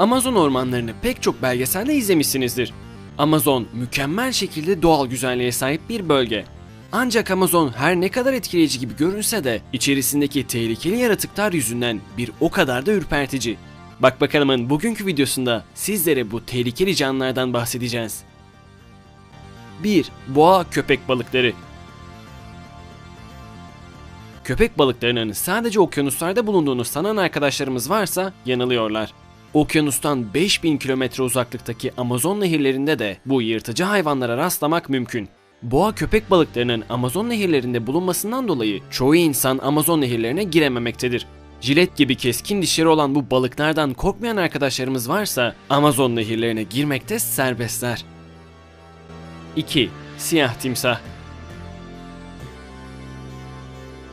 Amazon ormanlarını pek çok belgeselde izlemişsinizdir. Amazon mükemmel şekilde doğal güzelliğe sahip bir bölge. Ancak Amazon her ne kadar etkileyici gibi görünse de içerisindeki tehlikeli yaratıklar yüzünden bir o kadar da ürpertici. Bak bakalımın bugünkü videosunda sizlere bu tehlikeli canlılardan bahsedeceğiz. 1. Boğa köpek balıkları Köpek balıklarının sadece okyanuslarda bulunduğunu sanan arkadaşlarımız varsa yanılıyorlar. Okyanustan 5000 kilometre uzaklıktaki Amazon nehirlerinde de bu yırtıcı hayvanlara rastlamak mümkün. Boğa köpek balıklarının Amazon nehirlerinde bulunmasından dolayı çoğu insan Amazon nehirlerine girememektedir. Jilet gibi keskin dişleri olan bu balıklardan korkmayan arkadaşlarımız varsa Amazon nehirlerine girmekte serbestler. 2. Siyah timsah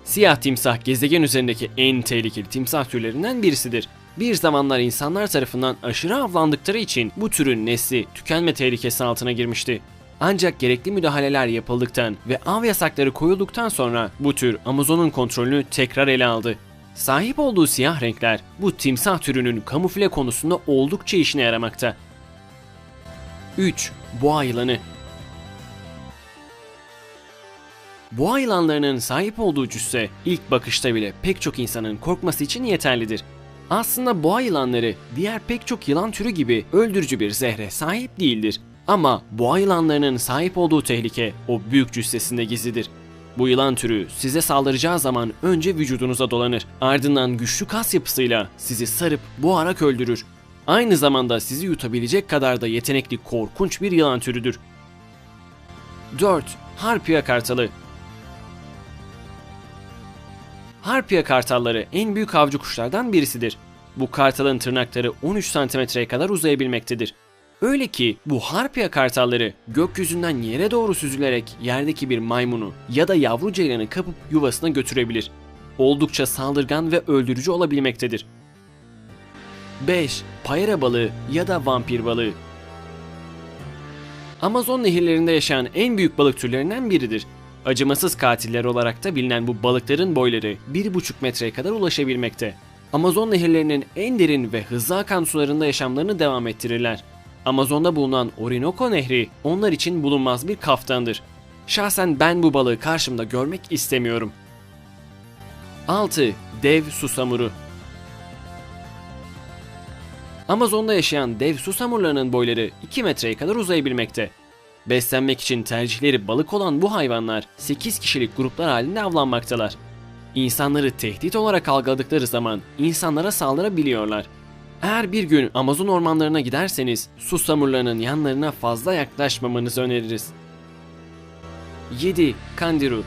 Siyah timsah gezegen üzerindeki en tehlikeli timsah türlerinden birisidir. Bir zamanlar insanlar tarafından aşırı avlandıkları için bu türün nesli tükenme tehlikesi altına girmişti. Ancak gerekli müdahaleler yapıldıktan ve av yasakları koyulduktan sonra bu tür Amazon'un kontrolünü tekrar ele aldı. Sahip olduğu siyah renkler bu timsah türünün kamufle konusunda oldukça işine yaramakta. 3. Boğa yılanı Boğa yılanlarının sahip olduğu cüsse ilk bakışta bile pek çok insanın korkması için yeterlidir. Aslında boğa yılanları diğer pek çok yılan türü gibi öldürücü bir zehre sahip değildir. Ama boğa yılanlarının sahip olduğu tehlike o büyük cüssesinde gizlidir. Bu yılan türü size saldıracağı zaman önce vücudunuza dolanır. Ardından güçlü kas yapısıyla sizi sarıp boğarak öldürür. Aynı zamanda sizi yutabilecek kadar da yetenekli korkunç bir yılan türüdür. 4. Harpia kartalı Harpia kartalları en büyük avcı kuşlardan birisidir. Bu kartalın tırnakları 13 santimetreye kadar uzayabilmektedir. Öyle ki bu harpia kartalları gökyüzünden yere doğru süzülerek yerdeki bir maymunu ya da yavru ceylanı kapıp yuvasına götürebilir. Oldukça saldırgan ve öldürücü olabilmektedir. 5. Payara balığı ya da vampir balığı Amazon nehirlerinde yaşayan en büyük balık türlerinden biridir. Acımasız katiller olarak da bilinen bu balıkların boyları 1,5 metreye kadar ulaşabilmekte. Amazon nehirlerinin en derin ve hızlı akan sularında yaşamlarını devam ettirirler. Amazon'da bulunan Orinoco Nehri onlar için bulunmaz bir kaftandır. Şahsen ben bu balığı karşımda görmek istemiyorum. 6. Dev susamuru Amazon'da yaşayan dev susamurlarının boyları 2 metreye kadar uzayabilmekte. Beslenmek için tercihleri balık olan bu hayvanlar 8 kişilik gruplar halinde avlanmaktalar. İnsanları tehdit olarak algıladıkları zaman insanlara saldırabiliyorlar. Eğer bir gün Amazon ormanlarına giderseniz susamurlarının yanlarına fazla yaklaşmamanızı öneririz. 7. Kandiru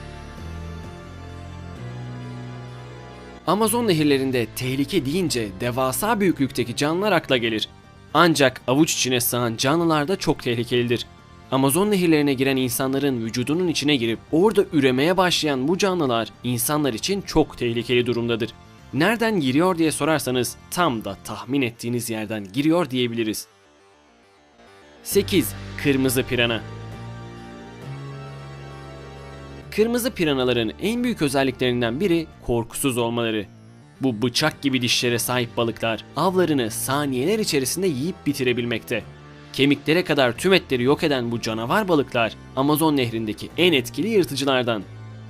Amazon nehirlerinde tehlike deyince devasa büyüklükteki canlılar akla gelir. Ancak avuç içine sığan canlılar da çok tehlikelidir. Amazon nehirlerine giren insanların vücudunun içine girip orada üremeye başlayan bu canlılar insanlar için çok tehlikeli durumdadır. Nereden giriyor diye sorarsanız tam da tahmin ettiğiniz yerden giriyor diyebiliriz. 8. Kırmızı pirana Kırmızı piranaların en büyük özelliklerinden biri korkusuz olmaları. Bu bıçak gibi dişlere sahip balıklar avlarını saniyeler içerisinde yiyip bitirebilmekte. Kemiklere kadar tüm etleri yok eden bu canavar balıklar Amazon nehrindeki en etkili yırtıcılardan.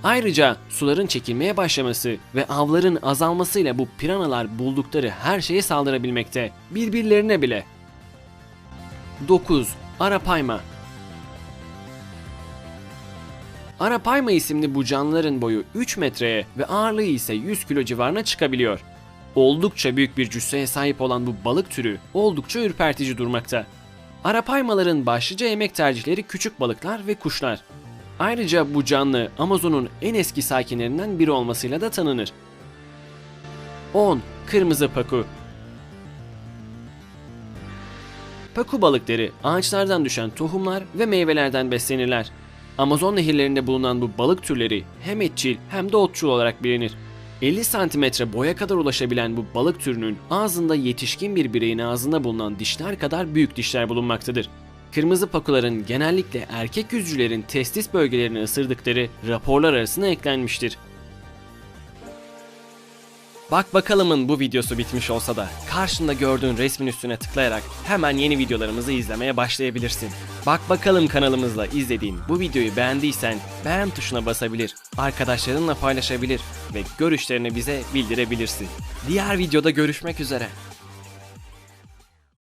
Ayrıca suların çekilmeye başlaması ve avların azalmasıyla bu piranalar buldukları her şeye saldırabilmekte. Birbirlerine bile. 9. Arapayma Arapayma isimli bu canlıların boyu 3 metreye ve ağırlığı ise 100 kilo civarına çıkabiliyor. Oldukça büyük bir cüsseye sahip olan bu balık türü oldukça ürpertici durmakta. Arapaymaların başlıca yemek tercihleri küçük balıklar ve kuşlar. Ayrıca bu canlı Amazon'un en eski sakinlerinden biri olmasıyla da tanınır. 10. Kırmızı paku Paku balıkları ağaçlardan düşen tohumlar ve meyvelerden beslenirler. Amazon nehirlerinde bulunan bu balık türleri hem etçil hem de otçul olarak bilinir. 50 santimetre boya kadar ulaşabilen bu balık türünün ağzında yetişkin bir bireyin ağzında bulunan dişler kadar büyük dişler bulunmaktadır. Kırmızı pakuların genellikle erkek yüzcülerin testis bölgelerini ısırdıkları raporlar arasına eklenmiştir. Bak bakalımın bu videosu bitmiş olsa da karşında gördüğün resmin üstüne tıklayarak hemen yeni videolarımızı izlemeye başlayabilirsin. Bak bakalım kanalımızla izlediğin bu videoyu beğendiysen beğen tuşuna basabilir, arkadaşlarınla paylaşabilir ve görüşlerini bize bildirebilirsin. Diğer videoda görüşmek üzere.